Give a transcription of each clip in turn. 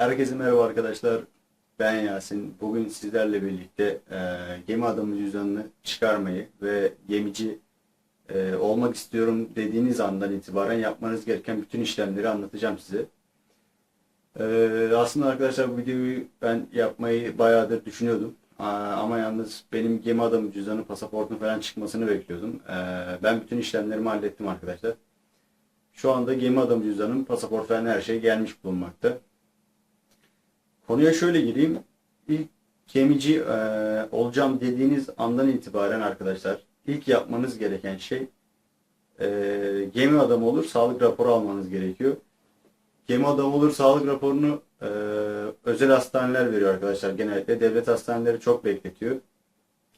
Herkese merhaba arkadaşlar. Ben Yasin. Bugün sizlerle birlikte e, gemi adamı cüzdanını çıkarmayı ve gemici e, olmak istiyorum dediğiniz andan itibaren yapmanız gereken bütün işlemleri anlatacağım size. E, aslında arkadaşlar bu videoyu ben yapmayı bayağıdır düşünüyordum. Ama yalnız benim gemi adamı cüzdanı, pasaportun falan çıkmasını bekliyordum. E, ben bütün işlemlerimi hallettim arkadaşlar. Şu anda gemi adamı cüzdanım, pasaport falan her şey gelmiş bulunmakta. Konuya şöyle gireyim. İlk gemici e, olacağım dediğiniz andan itibaren arkadaşlar ilk yapmanız gereken şey e, gemi adamı olur sağlık raporu almanız gerekiyor. Gemi adamı olur sağlık raporunu e, özel hastaneler veriyor arkadaşlar. Genellikle devlet hastaneleri çok bekletiyor.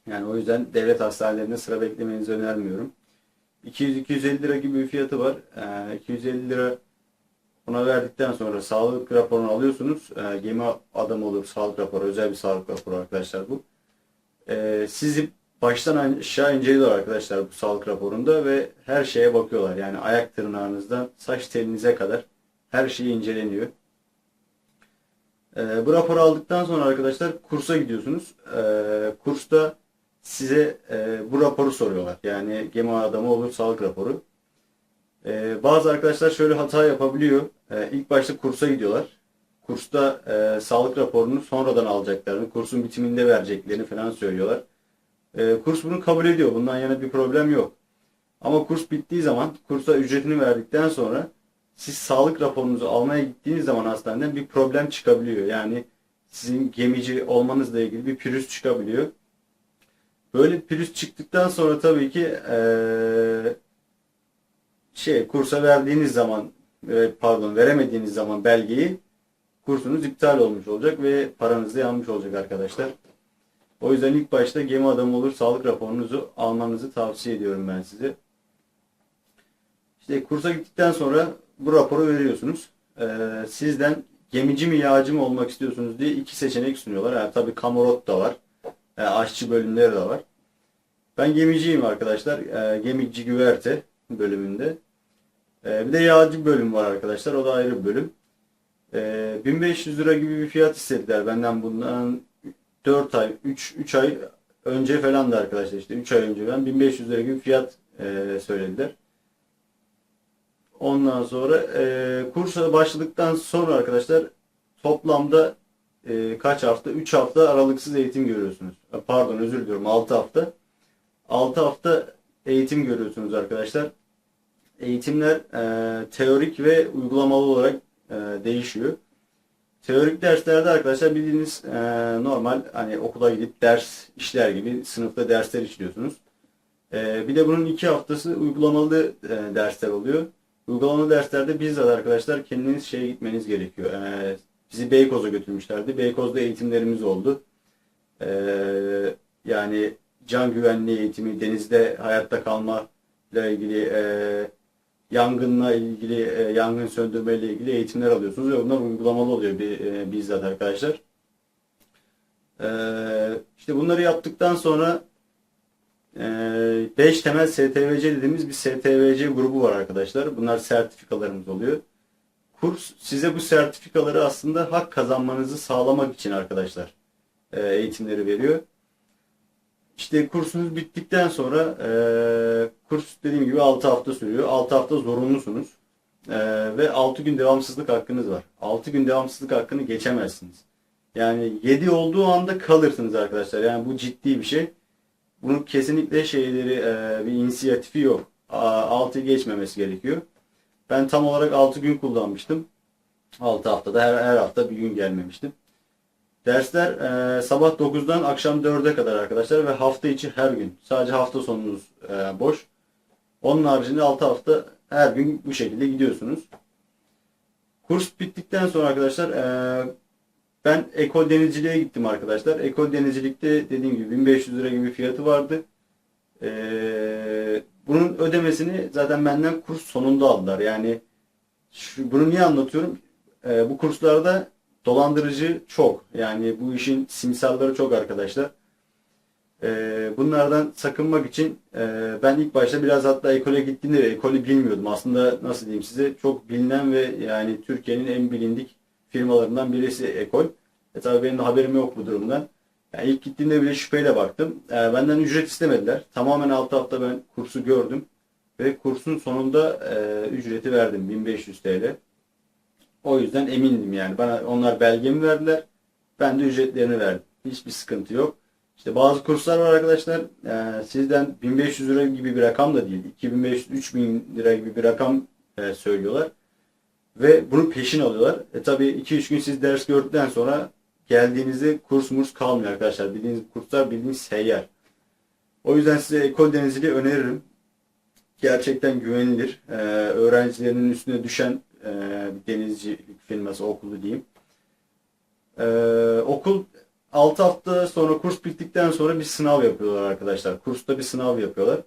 Yani o yüzden devlet hastanelerinde sıra beklemenizi önermiyorum. 200-250 lira gibi bir fiyatı var. E, 250 lira Buna verdikten sonra sağlık raporunu alıyorsunuz. E, gemi adamı olur sağlık raporu, özel bir sağlık raporu arkadaşlar bu. E, sizi baştan aşağı inceliyorlar arkadaşlar bu sağlık raporunda ve her şeye bakıyorlar. Yani ayak tırnağınızdan saç telinize kadar her şey inceleniyor. E, bu raporu aldıktan sonra arkadaşlar kursa gidiyorsunuz. E, kursta size e, bu raporu soruyorlar. Yani gemi adamı olur sağlık raporu. Ee, bazı arkadaşlar şöyle hata yapabiliyor. Ee, ilk başta kursa gidiyorlar. Kursta e, sağlık raporunu sonradan alacaklarını, kursun bitiminde vereceklerini falan söylüyorlar. Ee, kurs bunu kabul ediyor. Bundan yana bir problem yok. Ama kurs bittiği zaman, kursa ücretini verdikten sonra siz sağlık raporunuzu almaya gittiğiniz zaman hastaneden bir problem çıkabiliyor. Yani sizin gemici olmanızla ilgili bir pürüz çıkabiliyor. Böyle pürüz çıktıktan sonra tabii ki eee şey kursa verdiğiniz zaman e, pardon veremediğiniz zaman belgeyi kursunuz iptal olmuş olacak ve paranız da yanmış olacak arkadaşlar. O yüzden ilk başta gemi adamı olur sağlık raporunuzu almanızı tavsiye ediyorum ben size. İşte kursa gittikten sonra bu raporu veriyorsunuz. Ee, sizden gemici mi yağcı mı olmak istiyorsunuz diye iki seçenek sunuyorlar. Yani tabii kamorot da var. Yani aşçı bölümleri de var. Ben gemiciyim arkadaşlar. Ee, gemici güverte bölümünde. Ee, bir de yağcı bölüm var arkadaşlar. O da ayrı bir bölüm. Ee, 1500 lira gibi bir fiyat istediler benden bundan 4 ay, 3, 3 ay önce falan da arkadaşlar işte 3 ay önce ben 1500 lira gibi fiyat e, söylediler. Ondan sonra e, kursa başladıktan sonra arkadaşlar toplamda e, kaç hafta? 3 hafta aralıksız eğitim görüyorsunuz. E, Pardon özür diliyorum 6 hafta. 6 hafta eğitim görüyorsunuz arkadaşlar. Eğitimler e, teorik ve uygulamalı olarak e, değişiyor. Teorik derslerde arkadaşlar bildiğiniz e, normal hani okula gidip ders işler gibi sınıfta dersler işliyorsunuz. E, bir de bunun iki haftası uygulamalı e, dersler oluyor. Uygulamalı derslerde bizzat arkadaşlar kendiniz şeye gitmeniz gerekiyor. E, bizi Beykoz'a götürmüşlerdi. Beykoz'da eğitimlerimiz oldu. E, yani can güvenliği eğitimi, denizde hayatta kalma ile ilgili e, yangınla ilgili, e, yangın söndürme ile ilgili eğitimler alıyorsunuz ve bunlar uygulamalı oluyor bir, e, bizzat arkadaşlar. E, işte bunları yaptıktan sonra 5 temel STVC dediğimiz bir STVC grubu var arkadaşlar. Bunlar sertifikalarımız oluyor. Kurs size bu sertifikaları aslında hak kazanmanızı sağlamak için arkadaşlar e, eğitimleri veriyor. İşte kursunuz bittikten sonra e, kurs dediğim gibi 6 hafta sürüyor. 6 hafta zorunlusunuz. E, ve 6 gün devamsızlık hakkınız var. 6 gün devamsızlık hakkını geçemezsiniz. Yani 7 olduğu anda kalırsınız arkadaşlar. Yani bu ciddi bir şey. Bunun kesinlikle şeyleri e, bir inisiyatifi yok. 6'yı geçmemesi gerekiyor. Ben tam olarak 6 gün kullanmıştım. 6 haftada her, her hafta bir gün gelmemiştim. Dersler e, sabah 9'dan akşam 4'e kadar arkadaşlar ve hafta içi her gün. Sadece hafta sonunuz e, boş. Onun haricinde 6 hafta her gün bu şekilde gidiyorsunuz. Kurs bittikten sonra arkadaşlar e, ben ekol denizciliğe gittim arkadaşlar. Ekol denizcilikte dediğim gibi 1500 lira gibi fiyatı vardı. E, bunun ödemesini zaten benden kurs sonunda aldılar. Yani şu, bunu niye anlatıyorum? E, bu kurslarda dolandırıcı çok. Yani bu işin simsalları çok arkadaşlar. Ee, bunlardan sakınmak için e, ben ilk başta biraz hatta ekole gittiğimde ekolü bilmiyordum. Aslında nasıl diyeyim size çok bilinen ve yani Türkiye'nin en bilindik firmalarından birisi Ekol. E tabi benim de haberim yok bu durumdan. Yani ilk gittiğimde bile şüpheyle baktım. E, benden ücret istemediler. Tamamen alt hafta ben kursu gördüm. Ve kursun sonunda e, ücreti verdim. 1500 TL. O yüzden emindim yani. Bana onlar belgemi verdiler. Ben de ücretlerini verdim. Hiçbir sıkıntı yok. İşte bazı kurslar var arkadaşlar. e, sizden 1500 lira gibi bir rakam da değil. 2500-3000 lira gibi bir rakam e, söylüyorlar. Ve bunu peşin alıyorlar. E tabi 2-3 gün siz ders gördükten sonra geldiğinizde kurs murs kalmıyor arkadaşlar. Bildiğiniz kurslar bildiğiniz seyyar. O yüzden size ekol denizciliği öneririm. Gerçekten güvenilir. E, öğrencilerinin üstüne düşen e, bir denizcilik firması okulu diyeyim. E, okul 6 hafta sonra kurs bittikten sonra bir sınav yapıyorlar arkadaşlar. Kursta bir sınav yapıyorlar.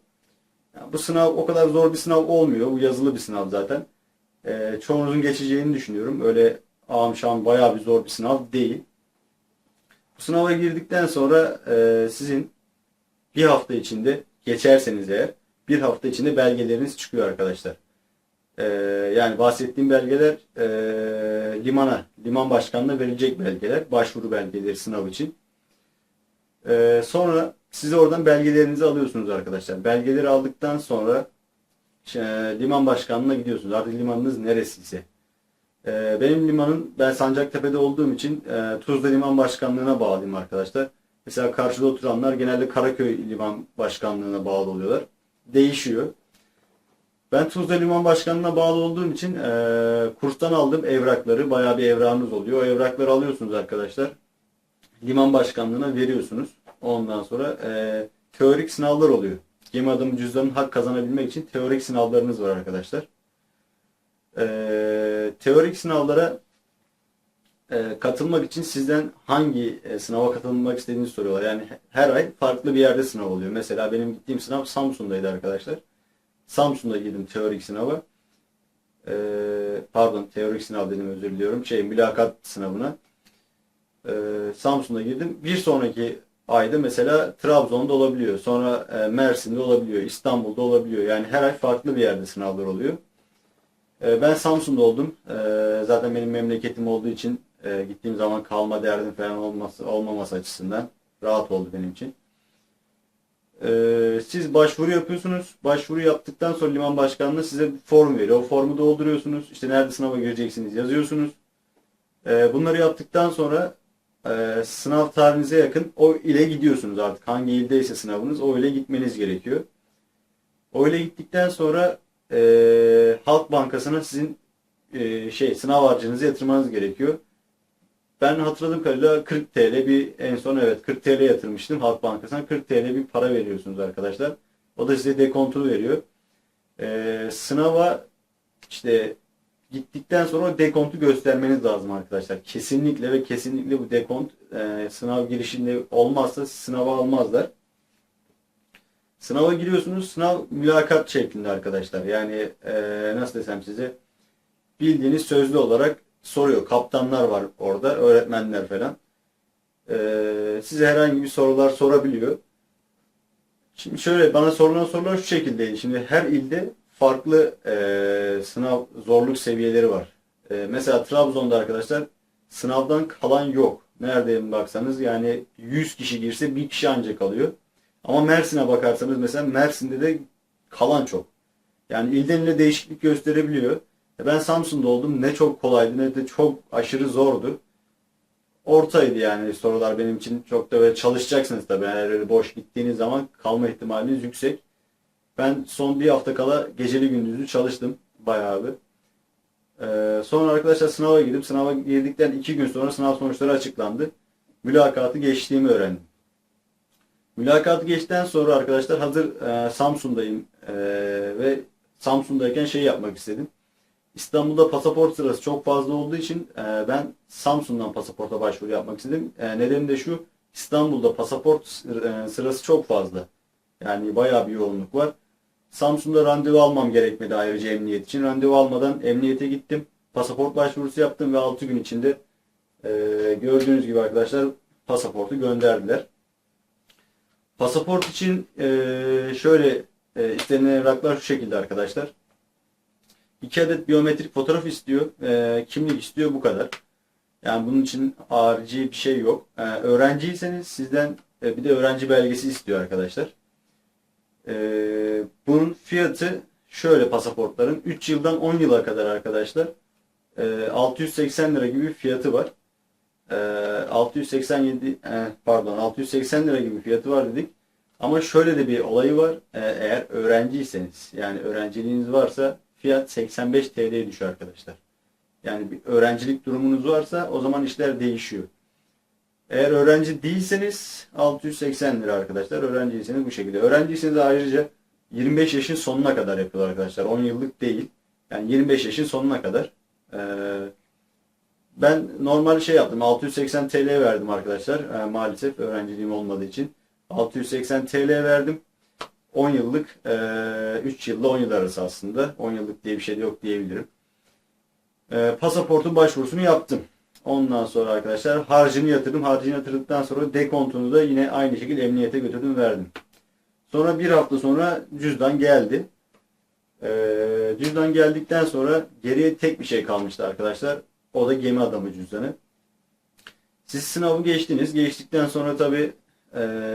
Yani bu sınav o kadar zor bir sınav olmuyor. Bu yazılı bir sınav zaten. Ee, çoğunuzun geçeceğini düşünüyorum. Öyle ağam şam bayağı bir zor bir sınav değil. Bu sınava girdikten sonra e, sizin bir hafta içinde geçerseniz eğer bir hafta içinde belgeleriniz çıkıyor arkadaşlar. Ee, yani bahsettiğim belgeler e, limana, liman başkanına verilecek belgeler, başvuru belgeleri sınav için. Ee, sonra siz oradan belgelerinizi alıyorsunuz arkadaşlar. Belgeleri aldıktan sonra e, liman başkanlığına gidiyorsunuz. Artık limanınız neresiyse. Ee, benim limanım, ben Sancaktepe'de olduğum için e, Tuzla Liman Başkanlığı'na bağlıyım arkadaşlar. Mesela karşıda oturanlar genelde Karaköy Liman Başkanlığı'na bağlı oluyorlar. Değişiyor. Ben Tuzla Liman Başkanlığı'na bağlı olduğum için e, kurstan aldığım evrakları, bayağı bir evrağınız oluyor. O evrakları alıyorsunuz arkadaşlar. Liman Başkanlığı'na veriyorsunuz. Ondan sonra e, teorik sınavlar oluyor. Gemi adamı cüzdanın hak kazanabilmek için teorik sınavlarınız var arkadaşlar. E, teorik sınavlara e, katılmak için sizden hangi e, sınava katılmak istediğinizi soruyorlar. Yani her ay farklı bir yerde sınav oluyor. Mesela benim gittiğim sınav Samsun'daydı arkadaşlar. Samsun'da girdim teorik sınava. E, pardon teorik sınav dedim özür diliyorum. Şey mülakat sınavına. E, Samsun'da girdim. Bir sonraki ayda mesela Trabzon'da olabiliyor. Sonra e, Mersin'de olabiliyor. İstanbul'da olabiliyor. Yani her ay farklı bir yerde sınavlar oluyor. E, ben Samsun'da oldum. E, zaten benim memleketim olduğu için e, gittiğim zaman kalma derdim falan olması, olmaması açısından rahat oldu benim için. E, siz başvuru yapıyorsunuz. Başvuru yaptıktan sonra liman başkanlığı size form veriyor. O formu dolduruyorsunuz. İşte nerede sınava gireceksiniz yazıyorsunuz. E, bunları yaptıktan sonra e, sınav tarihinize yakın o ile gidiyorsunuz artık. Hangi ildeyse sınavınız o ile gitmeniz gerekiyor. O ile gittikten sonra e, Halk Bankası'na sizin e, şey sınav harcınızı yatırmanız gerekiyor. Ben hatırladığım kadarıyla 40 TL bir en son evet 40 TL yatırmıştım Halk Bankası'na. 40 TL bir para veriyorsunuz arkadaşlar. O da size dekontunu veriyor. E, sınava işte gittikten sonra dekontu göstermeniz lazım arkadaşlar. Kesinlikle ve kesinlikle bu dekont e, sınav girişinde olmazsa sınava almazlar. Sınava giriyorsunuz. Sınav mülakat şeklinde arkadaşlar. Yani e, nasıl desem size bildiğiniz sözlü olarak soruyor. Kaptanlar var orada. Öğretmenler falan. E, size herhangi bir sorular sorabiliyor. Şimdi şöyle bana sorulan sorular şu şekildeydi. Şimdi her ilde farklı e, sınav zorluk seviyeleri var. E, mesela Trabzon'da arkadaşlar sınavdan kalan yok. Nerede baksanız yani 100 kişi girse bir kişi ancak kalıyor. Ama Mersin'e bakarsanız mesela Mersin'de de kalan çok. Yani ilden ile değişiklik gösterebiliyor. E, Ben Samsun'da oldum. Ne çok kolaydı ne de çok aşırı zordu. Ortaydı yani sorular benim için. Çok da böyle çalışacaksınız tabii. Eğer öyle boş gittiğiniz zaman kalma ihtimaliniz yüksek. Ben son bir hafta kala geceli gündüzlü çalıştım bayağı bir. Ee, sonra arkadaşlar sınava girdim. Sınava girdikten iki gün sonra sınav sonuçları açıklandı. Mülakatı geçtiğimi öğrendim. Mülakatı geçtikten sonra arkadaşlar hazır e, Samsun'dayım e, ve Samsun'dayken şey yapmak istedim. İstanbul'da pasaport sırası çok fazla olduğu için e, ben Samsun'dan pasaporta başvuru yapmak istedim. E, nedeni de şu, İstanbul'da pasaport e, sırası çok fazla. Yani bayağı bir yoğunluk var. Samsun'da randevu almam gerekmedi ayrıca emniyet için. Randevu almadan emniyete gittim. Pasaport başvurusu yaptım ve 6 gün içinde e, gördüğünüz gibi arkadaşlar pasaportu gönderdiler. Pasaport için e, şöyle e, istenilen evraklar şu şekilde arkadaşlar. 2 adet biyometrik fotoğraf istiyor. E, kimlik istiyor bu kadar. Yani bunun için harici bir şey yok. Ee, öğrenciyseniz sizden e, bir de öğrenci belgesi istiyor arkadaşlar. Ee, bunun fiyatı şöyle pasaportların 3 yıldan 10 yıla kadar arkadaşlar e, 680 lira gibi fiyatı var. E, 687 e, pardon 680 lira gibi fiyatı var dedik. Ama şöyle de bir olayı var. E, eğer öğrenciyseniz yani öğrenciliğiniz varsa fiyat 85 TL'ye düşüyor arkadaşlar. Yani bir öğrencilik durumunuz varsa o zaman işler değişiyor. Eğer öğrenci değilseniz 680 lira arkadaşlar. Öğrenciyseniz bu şekilde. Öğrenciyseniz ayrıca 25 yaşın sonuna kadar yapıyorlar arkadaşlar. 10 yıllık değil. Yani 25 yaşın sonuna kadar. Ee, ben normal şey yaptım. 680 TL verdim arkadaşlar. Ee, maalesef öğrenciliğim olmadığı için. 680 TL verdim. 10 yıllık, e, 3 yılda 10 yıl arası aslında. 10 yıllık diye bir şey de yok diyebilirim. E, pasaportun başvurusunu yaptım. Ondan sonra arkadaşlar harcını yatırdım. Harcını yatırdıktan sonra dekontunu da yine aynı şekilde emniyete götürdüm verdim. Sonra bir hafta sonra cüzdan geldi. Ee, cüzdan geldikten sonra geriye tek bir şey kalmıştı arkadaşlar. O da gemi adamı cüzdanı. Siz sınavı geçtiniz. Geçtikten sonra tabi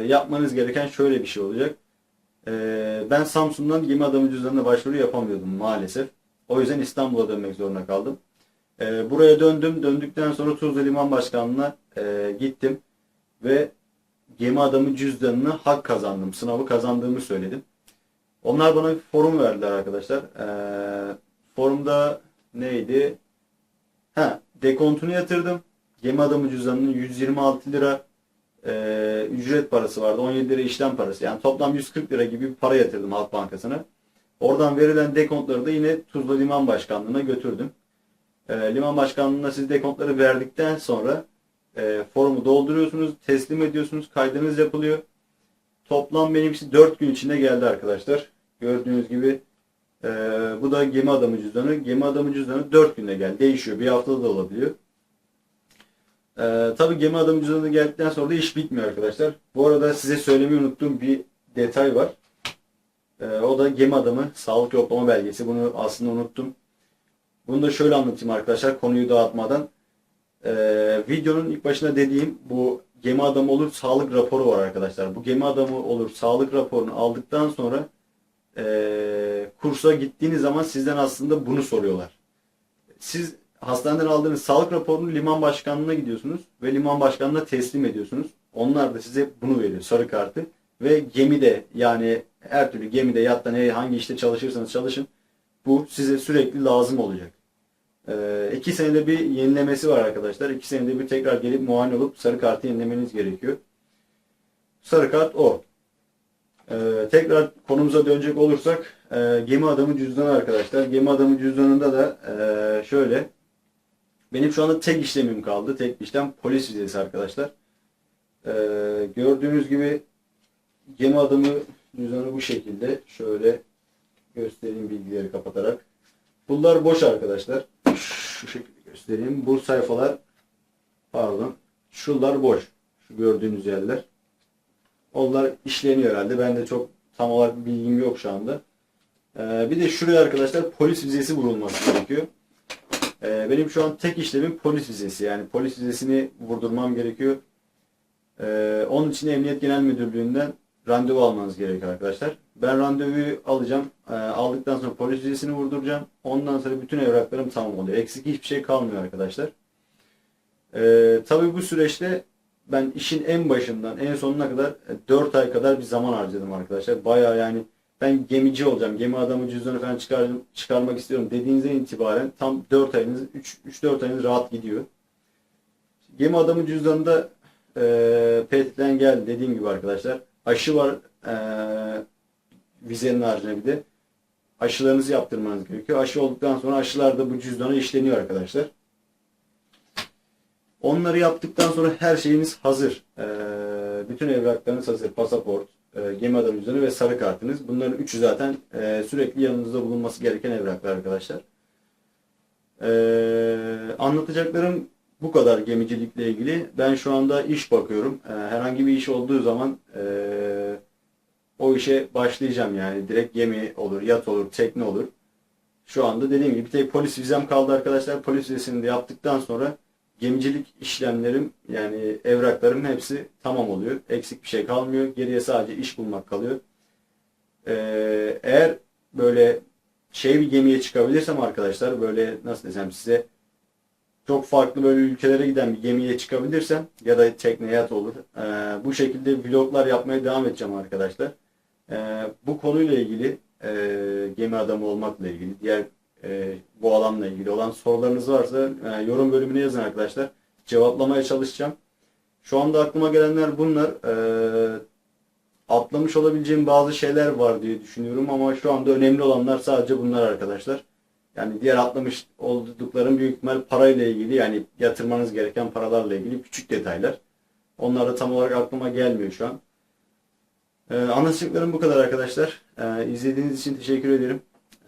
yapmanız gereken şöyle bir şey olacak. E, ben Samsun'dan gemi adamı cüzdanına başvuru yapamıyordum maalesef. O yüzden İstanbul'a dönmek zorunda kaldım. E, buraya döndüm. Döndükten sonra Tuzla Liman Başkanlığı'na e, gittim. Ve gemi adamı cüzdanını hak kazandım. Sınavı kazandığımı söyledim. Onlar bana bir forum verdiler arkadaşlar. Ee, forumda neydi? Ha, dekontunu yatırdım. Gemi adamı cüzdanının 126 lira e, ücret parası vardı. 17 lira işlem parası. Yani toplam 140 lira gibi bir para yatırdım Halk Bankası'na. Oradan verilen dekontları da yine Tuzla Liman Başkanlığı'na götürdüm. E, Liman Başkanlığı'na siz dekontları verdikten sonra e, forumu dolduruyorsunuz, teslim ediyorsunuz, kaydınız yapılıyor. Toplam benimkisi 4 gün içinde geldi arkadaşlar. Gördüğünüz gibi e, bu da gemi adamı cüzdanı. Gemi adamı cüzdanı 4 günde geldi. Değişiyor. Bir haftada da olabiliyor. E, tabii gemi adamı cüzdanı geldikten sonra da iş bitmiyor arkadaşlar. Bu arada size söylemeyi unuttuğum bir detay var. E, o da gemi adamı sağlık yoklama belgesi. Bunu aslında unuttum. Bunu da şöyle anlatayım arkadaşlar konuyu dağıtmadan. Ee, videonun ilk başında dediğim bu gemi adamı olur sağlık raporu var arkadaşlar. Bu gemi adamı olur sağlık raporunu aldıktan sonra e, kursa gittiğiniz zaman sizden aslında bunu soruyorlar. Siz hastaneden aldığınız sağlık raporunu liman başkanlığına gidiyorsunuz ve liman başkanlığına teslim ediyorsunuz. Onlar da size bunu veriyor sarı kartı ve gemide yani her türlü gemide yatta ne hangi işte çalışırsanız çalışın bu size sürekli lazım olacak. Ee, iki senede bir yenilemesi var arkadaşlar. İki senede bir tekrar gelip muayene olup sarı kartı yenilemeniz gerekiyor. Sarı kart o. Ee, tekrar konumuza dönecek olursak e, gemi adamı cüzdanı arkadaşlar. Gemi adamı cüzdanında da e, şöyle benim şu anda tek işlemim kaldı. Tek işlem polis vizesi arkadaşlar. Ee, gördüğünüz gibi gemi adamı cüzdanı bu şekilde. Şöyle göstereyim bilgileri kapatarak. Bunlar boş arkadaşlar. Şu şekilde göstereyim. Bu sayfalar pardon. Şunlar boş. Şu gördüğünüz yerler. Onlar işleniyor herhalde. Ben de çok tam olarak bilgim yok şu anda. Ee, bir de şuraya arkadaşlar polis vizesi vurulması gerekiyor. Ee, benim şu an tek işlemim polis vizesi. Yani polis vizesini vurdurmam gerekiyor. Ee, onun için Emniyet Genel Müdürlüğü'nden randevu almanız gerekiyor arkadaşlar. Ben randevuyu alacağım. E, aldıktan sonra polis vizesini vurduracağım. Ondan sonra bütün evraklarım tamam oluyor. Eksik hiçbir şey kalmıyor arkadaşlar. E, tabii bu süreçte ben işin en başından en sonuna kadar 4 ay kadar bir zaman harcadım arkadaşlar. Baya yani ben gemici olacağım, gemi adamı cüzdanı falan çıkar, çıkarmak istiyorum dediğinizden itibaren tam 4 ayınız, 3-4 ayınız rahat gidiyor. Gemi adamı cüzdanında e, PTT'den geldi dediğim gibi arkadaşlar. Aşı var e, vizenin haricinde bir de aşılarınızı yaptırmanız gerekiyor. Aşı olduktan sonra aşılar da bu cüzdana işleniyor arkadaşlar. Onları yaptıktan sonra her şeyiniz hazır. E, bütün evraklarınız hazır. Pasaport, e, gemi adamı cüzdanı ve sarı kartınız. Bunların üçü zaten e, sürekli yanınızda bulunması gereken evraklar arkadaşlar. E, anlatacaklarım bu kadar gemicilikle ilgili. Ben şu anda iş bakıyorum. E, herhangi bir iş olduğu zaman e, o işe başlayacağım yani. Direkt gemi olur, yat olur, tekne olur. Şu anda dediğim gibi bir tek polis vizem kaldı arkadaşlar. Polis vizesini de yaptıktan sonra gemicilik işlemlerim yani evraklarım hepsi tamam oluyor. Eksik bir şey kalmıyor. Geriye sadece iş bulmak kalıyor. Ee, eğer böyle şey bir gemiye çıkabilirsem arkadaşlar böyle nasıl desem size çok farklı böyle ülkelere giden bir gemiye çıkabilirsem ya da tekne yat olur. Ee, bu şekilde vloglar yapmaya devam edeceğim arkadaşlar. Ee, bu konuyla ilgili e, gemi adamı olmakla ilgili diğer e, bu alanla ilgili olan sorularınız varsa e, yorum bölümüne yazın arkadaşlar. Cevaplamaya çalışacağım. Şu anda aklıma gelenler bunlar. Ee, atlamış olabileceğim bazı şeyler var diye düşünüyorum ama şu anda önemli olanlar sadece bunlar arkadaşlar. Yani diğer atlamış olduklarım büyük ihtimal parayla ilgili yani yatırmanız gereken paralarla ilgili küçük detaylar. Onlar da tam olarak aklıma gelmiyor şu an. Ee, anlatacaklarım bu kadar arkadaşlar. Ee, izlediğiniz için teşekkür ederim.